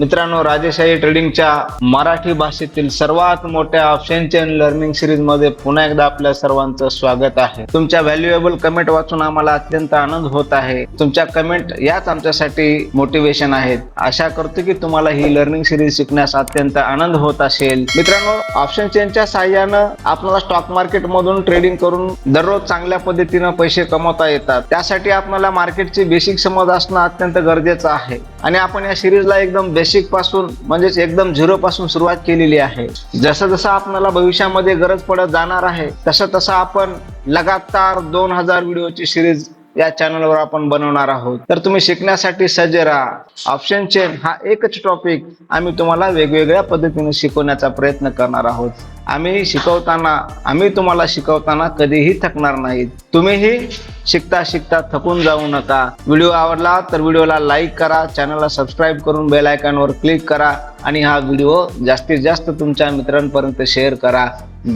मित्रांनो राजेशाही ट्रेडिंगच्या मराठी भाषेतील सर्वात मोठ्या ऑप्शन चेन लर्निंग सिरीजमध्ये पुन्हा एकदा आपल्या सर्वांचं स्वागत आहे. तुमच्या व्हॅल्युएबल कमेंट वाचून आम्हाला अत्यंत आनंद होत आहे. तुमच्या कमेंट याच आमच्यासाठी मोटिवेशन आहेत. आशा करतो की तुम्हाला ही लर्निंग सिरीज शिकण्यास अत्यंत आनंद होत असेल. मित्रांनो ऑप्शन चेनच्या साह्यानं आपल्याला स्टॉक मार्केट मधून ट्रेडिंग करून दररोज चांगल्या पद्धतीनं पैसे कमवता येतात. त्यासाठी आपल्याला मार्केटची बेसिक समज असणं अत्यंत गरजेचं आहे. आणि आपण या सिरीजला एकदम बेसिकपासून म्हणजेच एकदम झिरो पासून सुरुवात केलेली आहे. जसं जसं आपल्याला भविष्यामध्ये गरज पडत जाणार आहे तसं तसं आपण लगातार दोन हजार व्हिडिओची सिरीज या चॅनलवर आपण बनवणार आहोत. तर तुम्ही शिकण्यासाठी सज्ज राहा ऑप्शन चेन हा एकच टॉपिक आम्ही तुम्हाला वेगवेगळ्या पद्धतीने शिकवण्याचा प्रयत्न करणार आहोत. आम्ही शिकवताना आम्ही तुम्हाला शिकवताना कधीही थकणार नाहीत. तुम्हीही शिकता शिकता थकून जाऊ नका. व्हिडिओ आवडला तर व्हिडिओला लाईक करा चॅनलला सबस्क्राईब करून बेल आयकॉनवर क्लिक करा आणि हा व्हिडिओ जास्तीत जास्त तुमच्या मित्रांपर्यंत शेअर करा.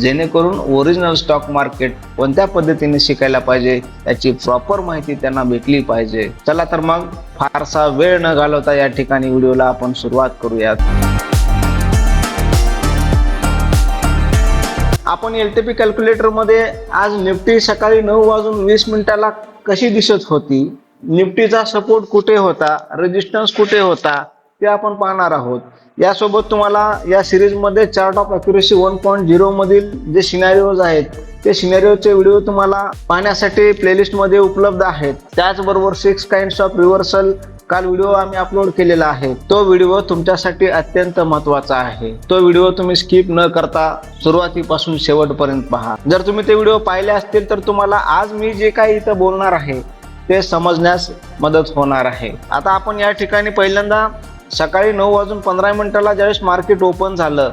जेणेकरून ओरिजिनल स्टॉक मार्केट कोणत्या पद्धतीने शिकायला पाहिजे याची प्रॉपर माहिती त्यांना भेटली पाहिजे. चला तर मग फारसा वेळ न घालवता या ठिकाणी व्हिडिओला आपण सुरुवात करूयात. आपण एल टी पी कॅल्क्युलेटरमध्ये आज निफ्टी सकाळी नऊ वाजून वीस मिनिटाला कशी दिसत होती? निफ्टीचा सपोर्ट कुठे होता? रेजिस्टन्स कुठे होता? ते आपण पाहणार आहोत. यासोबत तुम्हाला या सिरीजमध्ये chart of accuracy one point झिरोमधील जे सिनॅरिओज आहेत ते सिनारिओचे व्हिडिओ तुम्हाला पाहण्यासाठी प्लेलिस्टमध्ये उपलब्ध आहेत. त्याचबरोबर सिक्स काइंड्स ऑफ रिव्हर्सल काल व्हिडिओ आम्ही अपलोड केलेला आहे. तो व्हिडिओ तुमच्यासाठी अत्यंत महत्त्वाचा आहे. तो व्हिडिओ तुम्ही स्किप न करता सुरुवातीपासून शेवटपर्यंत पहा. जर तुम्ही ते व्हिडिओ पाहिले असतील तर तुम्हाला आज मी जे काही इथं बोलणार आहे ते समजण्यास मदत होणार आहे. आता आपण या ठिकाणी पहिल्यांदा सकाळी नऊ वाजून पंधरा मिनिटाला ज्यावेळेस मार्केट ओपन झालं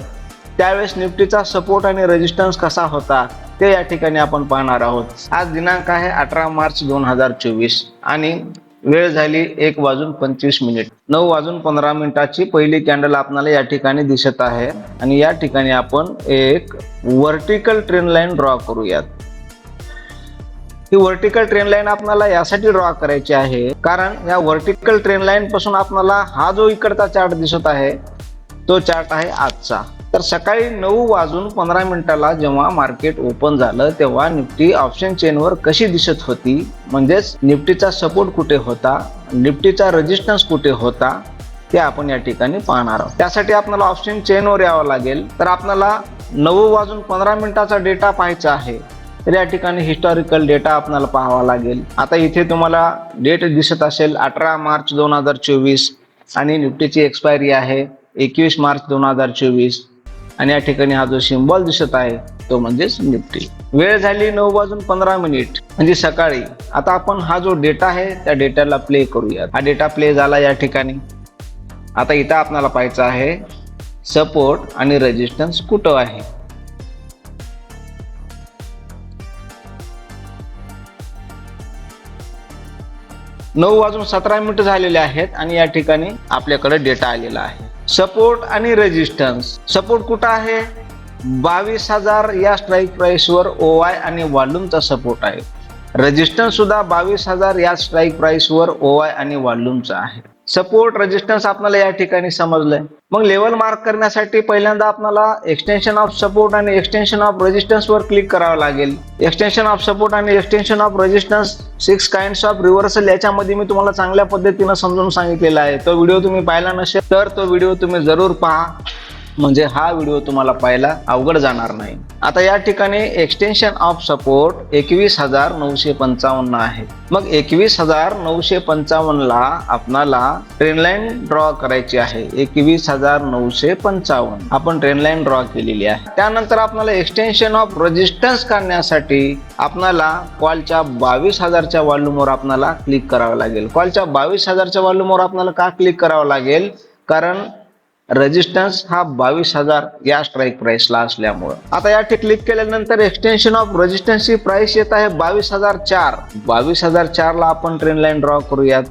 त्यावेळेस निफ्टीचा सपोर्ट आणि रेजिस्टन्स कसा होता ते या ठिकाणी आपण पाहणार आहोत. आज दिनांक आहे अठरा मार्च दोन हजार चोवीस आणि वेळ झाली एक वाजून पंचवीस मिनिट. नऊ वाजून पंधरा मिनिटाची पहिली कॅन्डल आपल्याला या ठिकाणी दिसत आहे. आणि या ठिकाणी आपण एक व्हर्टिकल ट्रेन लाईन ड्रॉ करूयात. ही व्हर्टिकल ट्रेन लाईन आपल्याला यासाठी ड्रॉ करायची आहे. कारण या व्हर्टिकल ट्रेन लाईन पासून आपल्याला हा जो इकडचा चार्ट दिसत आहे तो चार्ट आहे आजचा. तर सकाळी नऊ वाजून पंधरा मिनिटाला जेव्हा मार्केट ओपन झालं तेव्हा निफ्टी ऑप्शन चेनवर कशी दिसत होती? म्हणजेच निफ्टीचा सपोर्ट कुठे होता? निफ्टीचा रेजिस्टन्स कुठे होता? ते आपण या ठिकाणी पाहणार आहोत. त्यासाठी आपल्याला ऑप्शन चेनवर यावं लागेल. तर आपल्याला नऊ वाजून पंधरा मिनिटाचा डेटा पाहायचा आहे. तर या ठिकाणी हिस्टॉरिकल डेटा आपल्याला पाहावा लागेल. आता इथे तुम्हाला डेट दिसत असेल अठरा मार्च दोन हजार चोवीस. आणि निफ्टीची एक्सपायरी आहे एकवीस मार्च दोन हजार चोवीस. आणि या ठिकाणी हा जो सिम्बॉल दिसत आहे तो म्हणजेच निफ्टी वेळ झाली नऊ वाजून पंधरा मिनिट म्हणजे सकाळी. आता आपण हा जो डेटा आहे त्या डेटाला प्ले करूयात. हा डेटा प्ले झाला या ठिकाणी. आता इथं आपल्याला पाहायचं आहे सपोर्ट आणि रेजिस्टन्स कुठं आहे? नऊ वाजून सतरा मिनिट झालेले आहेत आणि या ठिकाणी आपल्याकडे डेटा आलेला आहे. सपोर्ट आणि रेजिस्टन्स सपोर्ट कुठं आहे? बावीस हजार या स्ट्राईक प्राईसवर ओ आय आणि वॉल्यूमचा सपोर्ट आहे. रेजिस्टन्स सुद्धा बावीस हजार या स्ट्राईक प्राईसवर ओ आय आणि वॉल्यूमचा आहे. सपोर्ट रेजिस्टन्स आपल्याला या ठिकाणी समजलंय. मग लेवल मार्क करण्यासाठी पहिल्यांदा आपल्याला एक्सटेन्शन ऑफ सपोर्ट आणि एक्सटेन्शन ऑफ रेजिस्टन्स वर क्लिक करावं लागेल. एक्सटेन्शन ऑफ सपोर्ट आणि extension of resistance six kinds of reversal याच्यामध्ये मी तुम्हाला चांगल्या पद्धतीनं समजून सांगितलेला आहे. तो व्हिडिओ तुम्ही पाहिला नसेल तर तो व्हिडिओ तुम्ही जरूर पहा. म्हणजे हा व्हिडिओ तुम्हाला पाहायला अवघड जाणार नाही. आता या ठिकाणी एक्सटेन्शन ऑफ सपोर्ट एकवीस हजार नऊशे पंचावन्न आहे. मग एकवीस हजार नऊशे पंचावन्नला आपणाला ट्रेन लाईन ड्रॉ करायची आहे. एकवीस हजार नऊशे पंचावन्न. आपण ट्रेन लाईन ड्रॉ केलेली आहे. त्यानंतर आपल्याला एक्सटेन्शन ऑफ रेजिस्टन्स काढण्यासाठी आपणाला कॉलच्या बावीस हजारच्या वॉल्यूमवर आपणाला क्लिक करावं लागेल. कॉलच्या बावीस हजारच्या वॉल्यूमवर आपल्याला का क्लिक करावं लागेल? कारण रेजिस्टन्स हा बावीस हजार या स्ट्राईक प्राइसला असल्यामुळं. आता या क्लिक केल्यानंतर एक्सटेन्शन ऑफ रेजिस्टन्सची प्राइस येत आहे बावीस हजार चार. बावीस हजार चार ला आपण ट्रेन लाईन ड्रॉ करूयात.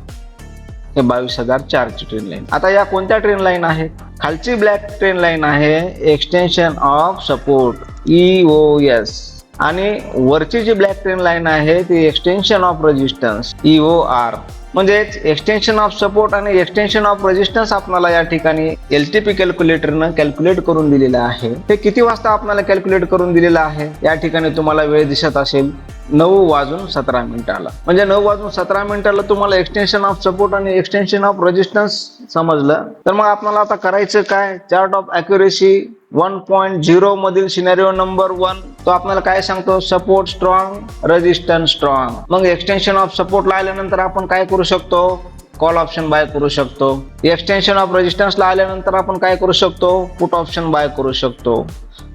हे बावीस हजार चारची ट्रेन लाईन आता या कोणत्या ट्रेन लाईन आहेत खालची ब्लॅक ट्रेन लाईन आहे extension of support E O S आणि वरची जी ब्लॅक ट्रेन लाईन आहे ती extension of resistance O R म्हणजेच एक्सटेन्शन ऑफ सपोर्ट आणि एक्सटेन्शन ऑफ रेजिस्टन्स आपल्याला या ठिकाणी एल टी पी कॅल्क्युलेटरनं कॅल्क्युलेट करून दिलेलं आहे. हे किती वाजता आपल्याला कॅल्क्युलेट करून दिलेलं आहे? या ठिकाणी तुम्हाला वेळ दिसत असेल. नऊ वाजून सतरा मिनिटाला म्हणजे नऊ वाजून सतरा मिनिटाला तुम्हाला एक्सटेन्शन ऑफ सपोर्ट आणि एक्सटेन्शन ऑफ रेजिस्टन्स समजलं. तर मग आपल्याला आता करायचं काय? Chart of accuracy one point zero मधील सिनेरिओ नंबर वन तो आपल्याला काय सांगतो? सपोर्ट स्ट्रॉंग रेजिस्टन्स स्ट्रॉंग मग एक्सटेन्शन ऑफ सपोर्टला आल्यानंतर आपण काय करू शकतो? कॉल ऑप्शन बाय करू शकतो. एक्सटेन्शन ऑफ रेजिस्टन्सला आल्यानंतर आपण काय करू शकतो? पुट ऑप्शन बाय करू शकतो.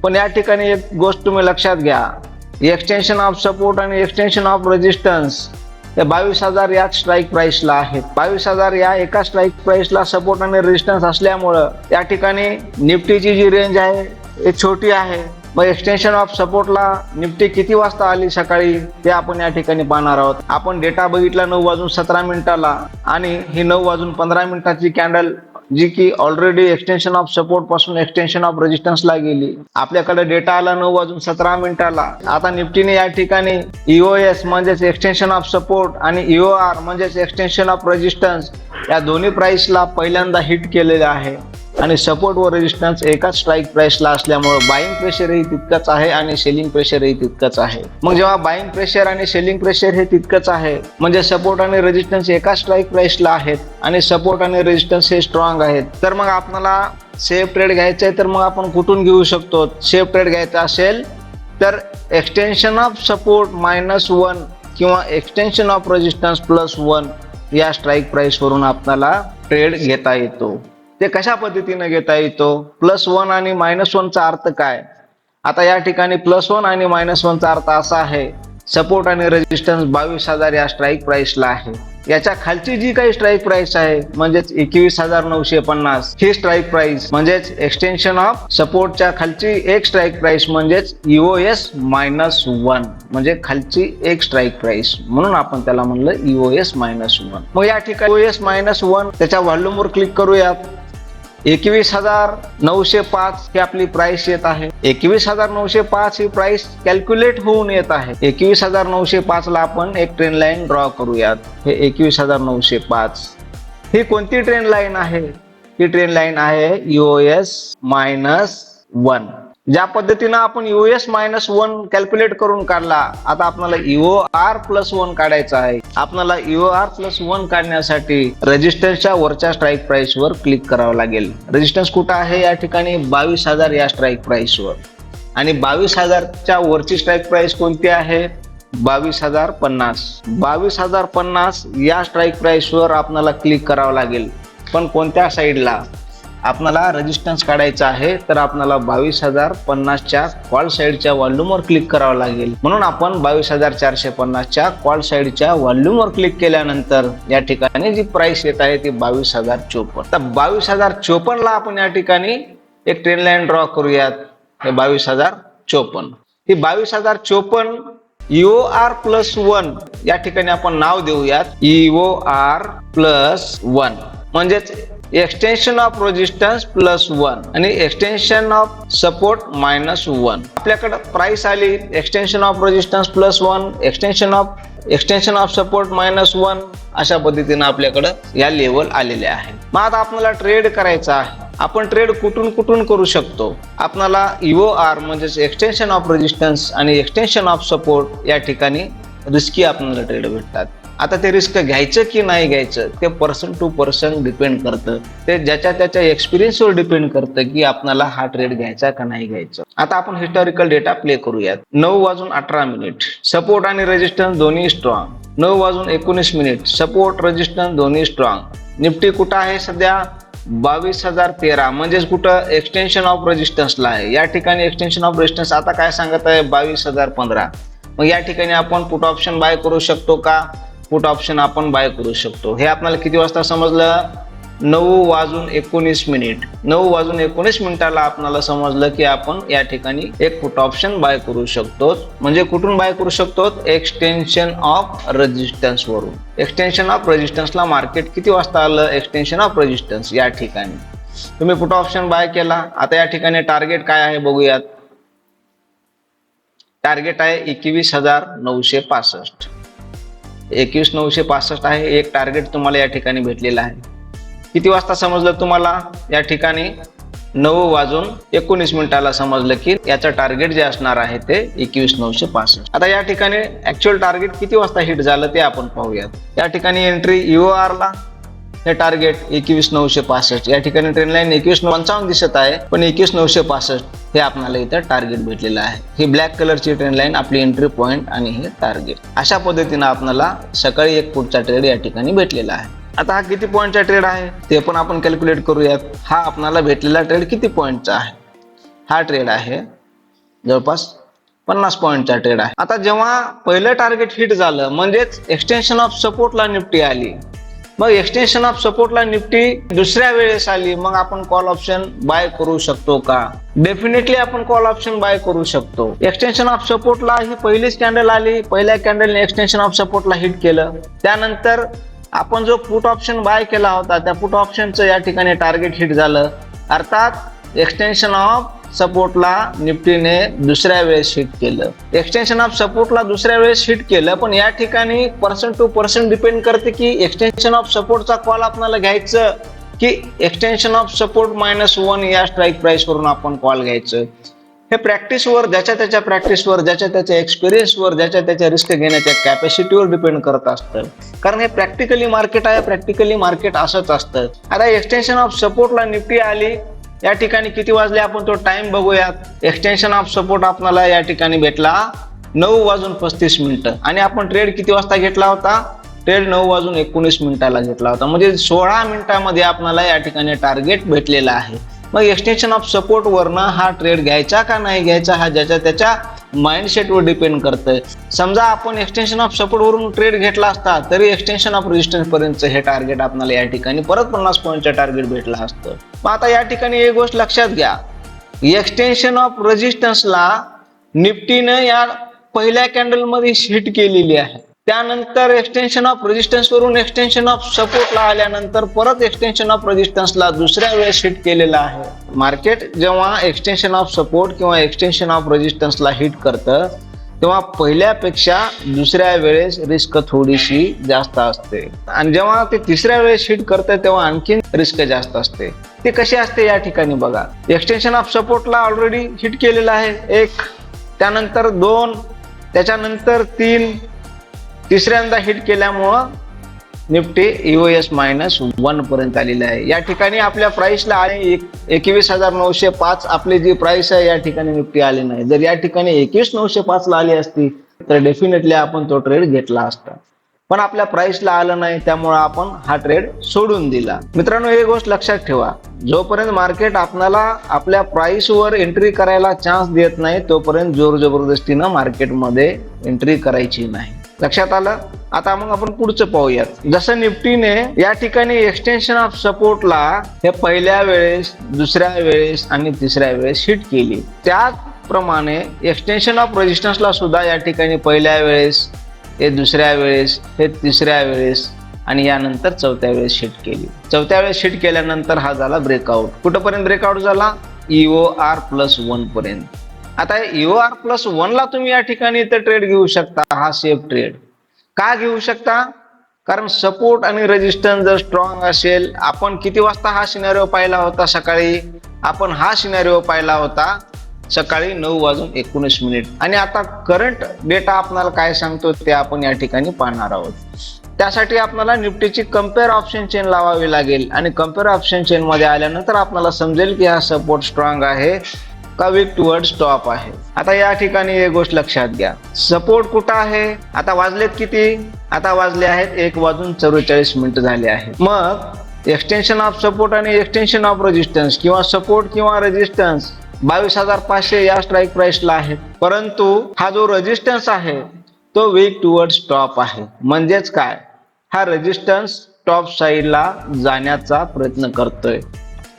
पण या ठिकाणी एक गोष्ट तुम्ही लक्षात घ्या. एक्सटेन्शन ऑफ सपोर्ट आणि एक्सटेन्शन ऑफ रेजिस्टन्स हे बावीस हजार याच स्ट्राईक प्राईसला आहेत बावीस हजार या एका स्ट्राईक प्राईसला सपोर्ट आणि रेजिस्टन्स असल्यामुळं या ठिकाणी निफ्टीची जी रेंज आहे हे छोटी आहे. मग एक्सटेन्शन ऑफ सपोर्टला निफ्टी किती वाजता आली सकाळी ते आपण या ठिकाणी पाहणार आहोत. आपण डेटा बघितला नऊ वाजून सतरा मिनिटाला आणि ही नऊ वाजून पंधरा मिनिटाची कॅन्डल जी की ऑलरेडी एक्सटेन्शन ऑफ सपोर्टपासून एक्सटेन्शन ऑफ रेजिस्टन्सला गेली. आपल्याकडे डेटा आला नऊ वाजून सतरा मिनिटाला. आता निफ्टीने या ठिकाणी ईओएस म्हणजेच एक्सटेन्शन ऑफ सपोर्ट आणि ईओआर म्हणजेच एक्सटेन्शन ऑफ रेजिस्टन्स या दोन्ही प्राइसला पहिल्यांदा हिट केलेले आहे. आणि सपोर्ट व रेजिस्टन्स एकाच स्ट्राईक प्राइसला असल्यामुळे बाईंग प्रेशरही तितकंच आहे आणि सेलिंग प्रेशरही तितकंच आहे. मग जेव्हा बाईंग प्रेशर आणि सेलिंग प्रेशर हे तितकंच आहे म्हणजे सपोर्ट आणि रेजिस्टन्स एकाच स्ट्राईक प्राइसला आहेत आणि सपोर्ट आणि रेजिस्टन्स हे स्ट्रॉंग आहेत तर मग आपल्याला सेफ ट्रेड घ्यायचं आहे तर मग आपण कुठून घेऊ शकतो? सेफ ट्रेड घ्यायचा असेल तर extension of support minus one किंवा extension of resistance plus one या स्ट्राईक प्राइसवरून आपल्याला ट्रेड घेता येतो. ते कशा पद्धतीने घेता येतो? प्लस वन आणि मायनस वनचा अर्थ काय? आता या ठिकाणी प्लस वन आणि मायनस वनचा अर्थ असा आहे सपोर्ट आणि रेजिस्टन्स बावीस हजार या स्ट्राईक प्राईसला आहे. याच्या खालची जी काही स्ट्राईक प्राइस आहे म्हणजेच एकवीस हजार नऊशे पन्नास ही स्ट्राईक प्राइस म्हणजेच एक्सटेन्शन ऑफ सपोर्टच्या खालची एक स्ट्राईक प्राइस म्हणजेच इओएस मायनस वन म्हणजे खालची एक स्ट्राईक प्राइस म्हणून आपण त्याला म्हणलं इओएस मायनस वन मग या ठिकाणी इओएस मायनस वन त्याच्या व्हॉल्यूमवर क्लिक करूयात. एकवीस हजार नऊशे पाच ही आपली प्राइस येत आहे. एकवीस हजार नऊशे पाच ही प्राइस कॅल्क्युलेट होऊन येत आहे. एकवीस हजार नऊशे पाच ला आपण एक ट्रेन लाईन ड्रॉ करूयात. हे एकवीस हजार नऊशे पाच. ही कोणती ट्रेन लाईन आहे? ही ट्रेन लाईन आहे युएस मायनस वन ज्या पद्धतीनं आपण युएस मायनस वन कॅल्क्युलेट करून काढला आता आपल्याला युओ आर प्लस वन काढायचा आहे. आपल्याला युओ आर प्लस वन काढण्यासाठी रेजिस्टन्सच्या वरच्या स्ट्राईक प्राइस वर क्लिक करावं लागेल. रेजिस्टन्स कुठं आहे? या ठिकाणी बावीस हजार या स्ट्राईक प्राइस वर. आणि बावीस हजारच्या वरची स्ट्राईक प्राइस कोणती आहे? बावीस हजार पन्नास. बावीस हजार पन्नास या स्ट्राईक प्राइस वर आपल्याला क्लिक करावं लागेल. पण कोणत्या साईडला आपणाला रेजिस्टन्स काढायचा आहे तर आपल्याला बावीस हजार पन्नासच्या कॉल साईडच्या व्हॉल्यूमवर क्लिक करावं लागेल. म्हणून आपण बावीस हजार चारशे पन्नासच्या कॉल साईडच्या व्हॉल्यूमवर क्लिक केल्यानंतर या ठिकाणी जी प्राइस येत आहे ती बावीस हजार चोपन्न. तर बावीस हजार चोपन्नला आपण या ठिकाणी एक ट्रेन लाईन ड्रॉ करूयात. हे बावीस हजार चोपन्न. ही बावीस हजार चोपन्न इओ आर प्लस वन या ठिकाणी आपण नाव देऊयात. इओ आर प्लस वन म्हणजेच extension of resistance plus one आणि extension of support minus one आपल्याकडं प्राइस आली. Extension of resistance plus one extension of extension of support minus one अशा पद्धतीनं आपल्याकडं या लेवल आलेल्या आहे मग आता आपल्याला ट्रेड करायचा आहे. आपण ट्रेड कुठून कुठून करू शकतो? आपणाला इओ आर म्हणजेच एक्सटेन्शन ऑफ रेजिस्टन्स आणि एक्सटेन्शन ऑफ सपोर्ट या ठिकाणी रिस्की आपल्याला ट्रेड भेटतात. आता ते रिस्क घ्यायचं की नाही घ्यायचं ते पर्सन टू पर्सन डिपेंड करतं. ते ज्याच्या त्याच्या एक्सपिरियन्सवर डिपेंड करतं की आपणाला हा ट्रेड घ्यायचा का नाही घ्यायचा. आता आपण हिस्टॉरिकल डेटा प्ले करूयात. नऊ वाजून अठरा मिनिट सपोर्ट आणि रेजिस्टन्स दोन्ही स्ट्रॉंग नऊ वाजून एकोणीस मिनिट सपोर्ट रेजिस्टन्स दोन्ही स्ट्रॉंग निफ्टी कुठं आहे सध्या? बावीस हजार तेरा. म्हणजेच कुठं? एक्सटेन्शन ऑफ रेजिस्टन्सला आहे. या ठिकाणी एक्सटेन्शन ऑफ रेजिस्टन्स आता काय सांगत आहे? बावीस हजार पंधरा. मग या ठिकाणी आपण पुट ऑप्शन बाय करू शकतो का? पुट ऑप्शन आपण बाय करू शकतो. हे आपल्याला किती वाजता समजलं? नऊ वाजून एकोणीस मिनिट. नऊ वाजून एकोणीस मिनिटाला आपल्याला समजलं की आपण या ठिकाणी एक पुट ऑप्शन बाय करू शकतो. म्हणजे कुठून बाय करू शकतो? एक्सटेन्शन ऑफ रेजिस्टन्स वरून. एक्सटेन्शन ऑफ रेजिस्टन्सला मार्केट किती वाजता आलं? एक्सटेन्शन ऑफ रेजिस्टन्स या ठिकाणी. तुम्ही पुट ऑप्शन बाय केला. आता या ठिकाणी टार्गेट काय आहे बघूयात. टार्गेट आहे एकवीस हजार नऊशे पासष्ट. एकवीस नऊशे पासष्ट आहे. एक टार्गेट तुम्हाला या ठिकाणी भेटलेलं आहे. किती वाजता समजलं तुम्हाला? या ठिकाणी नऊ वाजून एकोणीस मिनिटाला समजलं की याचं टार्गेट जे असणार आहे ते एकवीस नऊशे पासष्ट. आता या ठिकाणी ऍक्च्युअल टार्गेट किती वाजता हिट झालं ते आपण पाहूयात. या ठिकाणी एंट्री युआर ला हे टार्गेट एकवीस नऊशे पासष्ट. या ठिकाणी ट्रेन लाईन एकवीस पंचावन्न दिसत आहे पण एकवीस नऊशे पासष्ट. हे आपल्याला इथं टार्गेट भेटलेलं आहे. ही ब्लॅक कलरची ट्रेन लाईन आपली एंट्री पॉईंट आणि हे टार्गेट अशा पद्धतीनं आपल्याला सकाळी एक फूटचा ट्रेड या ठिकाणी भेटलेला आहे. आता हा किती पॉईंटचा ट्रेड आहे? ते पण आपण कॅल्क्युलेट करूयात. हा आपल्याला भेटलेला ट्रेड किती पॉईंटचा आहे? हा ट्रेड आहे जवळपास पन्नास पॉईंटचा ट्रेड आहे. आता जेव्हा पहिलं टार्गेट हिट झालं म्हणजेच एक्सटेन्शन ऑफ सपोर्टला निफ्टी आली मग एक्सटेन्शन ऑफ सपोर्टला निफ्टी दुसऱ्या वेळेस आली मग आपण कॉल ऑप्शन बाय करू शकतो का? डेफिनेटली आपण कॉल ऑप्शन बाय करू शकतो. एक्सटेन्शन ऑफ सपोर्टला ही पहिलीच कॅन्डल आली. पहिल्या कॅन्डलने एक्सटेन्शन ऑफ सपोर्टला हिट केलं. त्यानंतर आपण जो पुट ऑप्शन बाय केला होता त्या पुट ऑप्शनचं या ठिकाणी टार्गेट हिट झालं. अर्थात एक्सटेन्शन ऑफ सपोर्टला निफ्टीने दुसऱ्या वेळेस हिट केलं. एक्सटेन्शन ऑफ सपोर्टला दुसऱ्या वेळेस हिट केलं पण या ठिकाणी पर्सन टू पर्सन डिपेंड करते की एक्सटेन्शन ऑफ सपोर्टचा कॉल आपल्याला घ्यायचं की extension of support minus one या स्ट्राईक प्राइस वरून आपण कॉल घ्यायचं. हे प्रॅक्टिसवर ज्याच्या त्याच्या प्रॅक्टिसवर ज्याच्या त्याच्या एक्सपिरियन्सवर ज्याच्या त्याच्या रिस्क घेण्याच्या कॅपॅसिटीवर डिपेंड करत असतं. कारण हे प्रॅक्टिकली मार्केट आहे प्रॅक्टिकली मार्केट असंच असतं. आता एक्सटेन्शन ऑफ सपोर्टला निफ्टी आली या ठिकाणी किती वाजले आपण तो टाइम बघूयात. एक्सटेन्शन ऑफ सपोर्ट आपल्याला या ठिकाणी भेटला. नऊ वाजून पस्तीस मिनिटं. आणि आपण ट्रेड किती वाजता घेतला होता? ट्रेड नऊ वाजून एकोणीस मिनिटाला घेतला होता. म्हणजे सोळा मिनिटामध्ये आपल्याला या ठिकाणी टार्गेट भेटलेला आहे. मग एक्सटेन्शन ऑफ सपोर्ट वरनं हा ट्रेड घ्यायचा का नाही घ्यायचा? हा ज्याच्या त्याच्या माइंडसेटवर डिपेंड करतं समजा आपण एक्सटेन्शन ऑफ सपोर्टवरून ट्रेड घेतला असता तरी एक्सटेन्शन ऑफ रेजिस्टन्सपर्यंत हे टार्गेट आपल्याला या ठिकाणी परत पन्नास पॉईंटचं टार्गेट भेटलं असतं. मग आता या ठिकाणी एक गोष्ट लक्षात घ्या. एक्सटेन्शन ऑफ रेजिस्टन्सला निफ्टीनं या पहिल्या कॅन्डलमध्ये हिट केलेली आहे. त्यानंतर एक्सटेन्शन ऑफ रेजिस्टन्स वरून एक्सटेन्शन ऑफ सपोर्टला आल्यानंतर परत एक्सटेन्शन ऑफ रेजिस्टन्सला दुसऱ्या वेळेस हिट केलेलं आहे. मार्केट जेव्हा एक्सटेन्शन ऑफ सपोर्ट किंवा एक्सटेन्शन ऑफ रेजिस्टन्सला हिट करतं तेव्हा पहिल्यापेक्षा दुसऱ्या वेळेस रिस्क थोडीशी जास्त असते. आणि जेव्हा ते तिसऱ्या वेळेस हिट करतं तेव्हा आणखीन रिस्क जास्त असते. ते कशी असते या ठिकाणी बघा. एक्सटेन्शन ऑफ सपोर्टला ऑलरेडी हिट केलेलं आहे एक त्यानंतर दोन त्याच्यानंतर तीन तिसऱ्यांदा हिट केल्यामुळं निफ्टी ईओएस मायनस वन पर्यंत आलेले आहे. या ठिकाणी आपल्या प्राईसला आणि एक एकवीस हजार नऊशे पाच. आपली जी प्राइस आहे या ठिकाणी निफ्टी आली नाही. जर या ठिकाणी एकवीस नऊशे पाच ला आली असती तर डेफिनेटली आपण तो ट्रेड घेतला असता. पण आपल्या प्राइसला आलं नाही त्यामुळे आपण हा ट्रेड सोडून दिला. मित्रांनो एक गोष्ट लक्षात ठेवा. जोपर्यंत मार्केट आपल्याला आपल्या प्राइसवर एंट्री करायला चान्स देत नाही तोपर्यंत जोर जबरदस्तीनं मार्केटमध्ये एंट्री करायची नाही. लक्षात आलं? आता मग आपण पुढचं पाहूयात. जसं निफ्टीने या ठिकाणी एक्सटेन्शन ऑफ सपोर्टला हे पहिल्या वेळेस दुसऱ्या वेळेस आणि तिसऱ्या वेळेस हिट केली. त्याचप्रमाणे एक्सटेन्शन ऑफ रेजिस्टन्सला सुद्धा या ठिकाणी पहिल्या वेळेस हे दुसऱ्या वेळेस हे तिसऱ्या वेळेस आणि यानंतर चौथ्या वेळेस हिट केली. चौथ्या वेळेस हिट केल्यानंतर हा झाला ब्रेकआउट कुठंपर्यंत ब्रेकआउट झाला? ईओ आर प्लस वन पर्यंत. आता यू आर प्लस वन ला तुम्ही या ठिकाणी इथे ट्रेड घेऊ शकता हा सेफ ट्रेड का घेऊ शकता? कारण सपोर्ट आणि रेजिस्टन्स जर स्ट्रॉंग असेल आपण किती वाजता हा सिनारिओ पाहिला होता सकाळी? आपण हा सिनारिओ पाहिला होता सकाळी नऊ वाजून एकोणीस मिनिट आणि आता करंट डेटा आपल्याला काय सांगतो ते आपण या ठिकाणी पाहणार आहोत. त्यासाठी आपल्याला निफ्टीची कंपेअर ऑप्शन चेन लावावी लागेल. आणि कंपेअर ऑप्शन चेन मध्ये आल्यानंतर आपल्याला समजेल की हा सपोर्ट स्ट्रॉंग आहे. का वीक टुवर्ड स्टॉप आहे. आता या ठिकाणी एक गोष्ट लक्षात घ्या. सपोर्ट कुठं आहे? आता वाजलेत किती? आता वाजले आहेत एक वाजून चव्वेचाळीस मिनिट झाले आहेत. मग एक्सटेन्शन ऑफ सपोर्ट आणि एक्सटेन्शन ऑफ रेजिस्टन्स किंवा सपोर्ट किंवा रेजिस्टन्स बावीस हजार पाचशे या स्ट्राईक प्राइसला आहे परंतु हा जो रेजिस्टन्स आहे तो वीक टुवर्ड स्टॉप आहे. म्हणजेच काय? हा रेजिस्टन्स टॉप साईडला जाण्याचा प्रयत्न करतोय.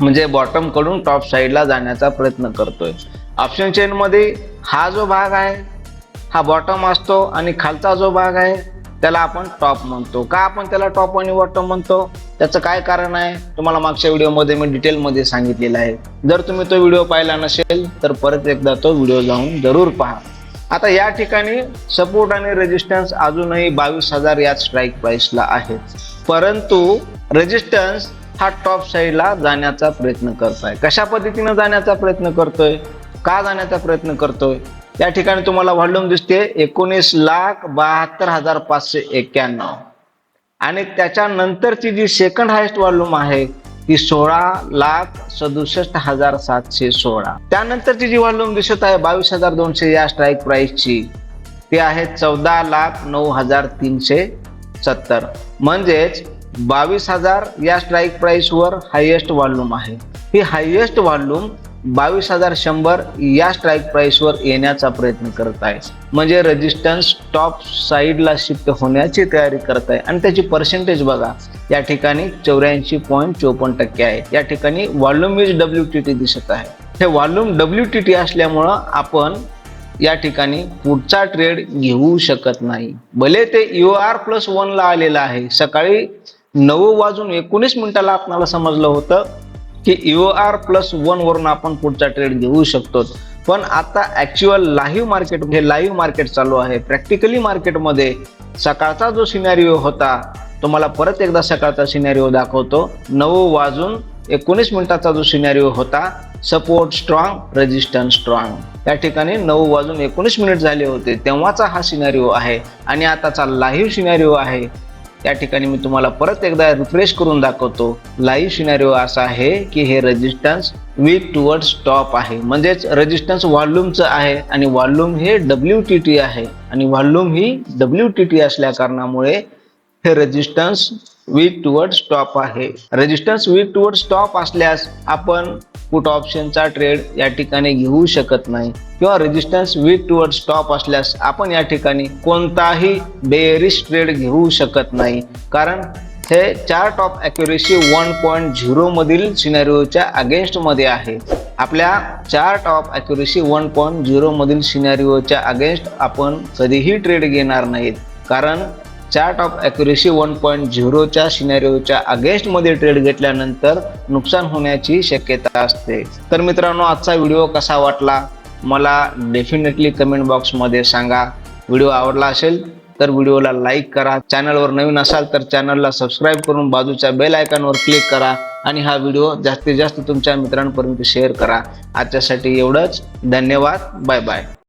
म्हणजे बॉटमकडून टॉप साईडला जाण्याचा प्रयत्न करतोय. ऑप्शन चेन मध्ये हा जो भाग आहे हा बॉटम असतो आणि खालचा जो भाग आहे त्याला आपण टॉप म्हणतो. का आपण त्याला टॉप आणि बॉटम म्हणतो? त्याचं काय कारण आहे? तुम्हाला मागच्या व्हिडिओमध्ये मी डिटेलमध्ये सांगितलेलं आहे. जर तुम्ही तो व्हिडिओ पाहिला नसेल तर परत एकदा तो व्हिडिओ जाऊन जरूर पहा. आता या ठिकाणी सपोर्ट आणि रेजिस्टन्स अजूनही बावीस हजार याच स्ट्राईक प्राईसला आहेत परंतु रेजिस्टन्स हा टॉप साईडला जाण्याचा प्रयत्न करतोय. कशा पद्धतीनं जाण्याचा प्रयत्न करतोय? का जाण्याचा प्रयत्न करतोय? या ठिकाणी तुम्हाला व्हॉल्यूम दिसते एकोणीस लाख बहात्तर हजार पाचशे एक्क्याण्णव. आणि त्याच्यानंतरची जी सेकंड हायेस्ट व्हॉल्यूम आहे ती सोळा लाख सदुसष्ट हजार सातशे सोळा. त्यानंतरची जी व्हॉल्यूम दिसत आहे बावीस हजार दोनशे या स्ट्राईक प्राईसची ती आहे चौदा लाख नऊ हजार तीनशे सत्तर. म्हणजेच बावीस हजार या स्ट्राईक प्राईसवर हायेस्ट व्हॉल्यूम आहे. ही हायेस्ट व्हॉल्यूम बावीस हजार शंभर या स्ट्राईक प्राईसवर येण्याचा प्रयत्न करत आहे. म्हणजे रेजिस्टन्स टॉप साईडला शिफ्ट होण्याची तयारी करत आहे. आणि त्याची पर्सेंटेज बघा या ठिकाणी चौऱ्याऐंशी पॉईंट चोपन्न टक्के आहे. या ठिकाणी volume is W T T दिसत आहे. हे व्हॉल्यूम डब्ल्यू टी टी असल्यामुळं आपण या ठिकाणी पुढचा ट्रेड घेऊ शकत नाही. भले ते यू आर प्लस वनला आलेलं आहे. सकाळी नऊ वाजून एकोणीस मिनिटाला आपणाला समजलं होतं की यू आर प्लस वन वरून आपण पुढचा ट्रेड घेऊ शकतो. पण आता ऍक्च्युअल लाईव्ह मार्केट हे लाईव्ह मार्केट चालू आहे. प्रॅक्टिकली मार्केटमध्ये सकाळचा जो सिनॅरिओ होता तुम्हाला परत एकदा सकाळचा सिनॅरिओ दाखवतो. नऊ वाजून एकोणीस मिनिटाचा जो सिनॅरिओ होता सपोर्ट स्ट्रॉंग रेजिस्टन्स स्ट्रॉंग या ठिकाणी नऊ वाजून एकोणीस मिनिट झाले होते. तेव्हाचा हा सिनॅरिओ आहे. आणि आताचा लाईव्ह सिनॅरिओ आहे. त्या ठिकाणी मी तुम्हाला परत एकदा रिफ्रेश करून दाखवतो. लाईव्ह सिनारिओ असा आहे की हे रेजिस्टन्स वीक टुवर्ड्स स्टॉप आहे. म्हणजेच रेजिस्टन्स व्हॉल्यूमचं आहे आणि व्हॉल्यूम हे डब्ल्यू टी टी आहे. आणि व्हॉल्यूम ही डब्ल्यू टी टी असल्या कारणामुळे हे रेजिस्टन्स वीक टुवर्ड स्टॉप आहे. रेजिस्टन्स वीक टुवर्ड स्टॉप असल्यास आपण पुट ऑप्शनचा ट्रेड या ठिकाणी घेऊ शकत नाही. किंवा रेजिस्टन्स वीक टुवर्ड स्टॉप असल्यास आपण या ठिकाणी कोणताही बेरिश ट्रेड घेऊ शकत नाही. कारण हे chart of accuracy one point zero मधील सिनॅरिओच्या अगेन्स्टमध्ये आहे. आपल्या chart of accuracy one point zero मधील सिनॅरिओच्या अगेन्स्ट आपण कधीही ट्रेड घेणार नाहीत. कारण chart of accuracy one point झिरोच्या सिनेरिओच्या अगेन्स्टमध्ये ट्रेड घेतल्यानंतर नुकसान होण्याची शक्यता असते. तर मित्रांनो आजचा व्हिडिओ कसा वाटला? मला डेफिनेटली कमेंट बॉक्समध्ये सांगा. व्हिडिओ आवडला असेल तर व्हिडिओला लाईक करा. चॅनलवर नवीन असाल तर चॅनलला सबस्क्राईब करून बाजूच्या बेल आयकॉनवर क्लिक करा आणि हा व्हिडिओ जास्तीत जास्त तुमच्या मित्रांपर्यंत शेअर करा. आजच्यासाठी एवढंच. धन्यवाद. Bye bye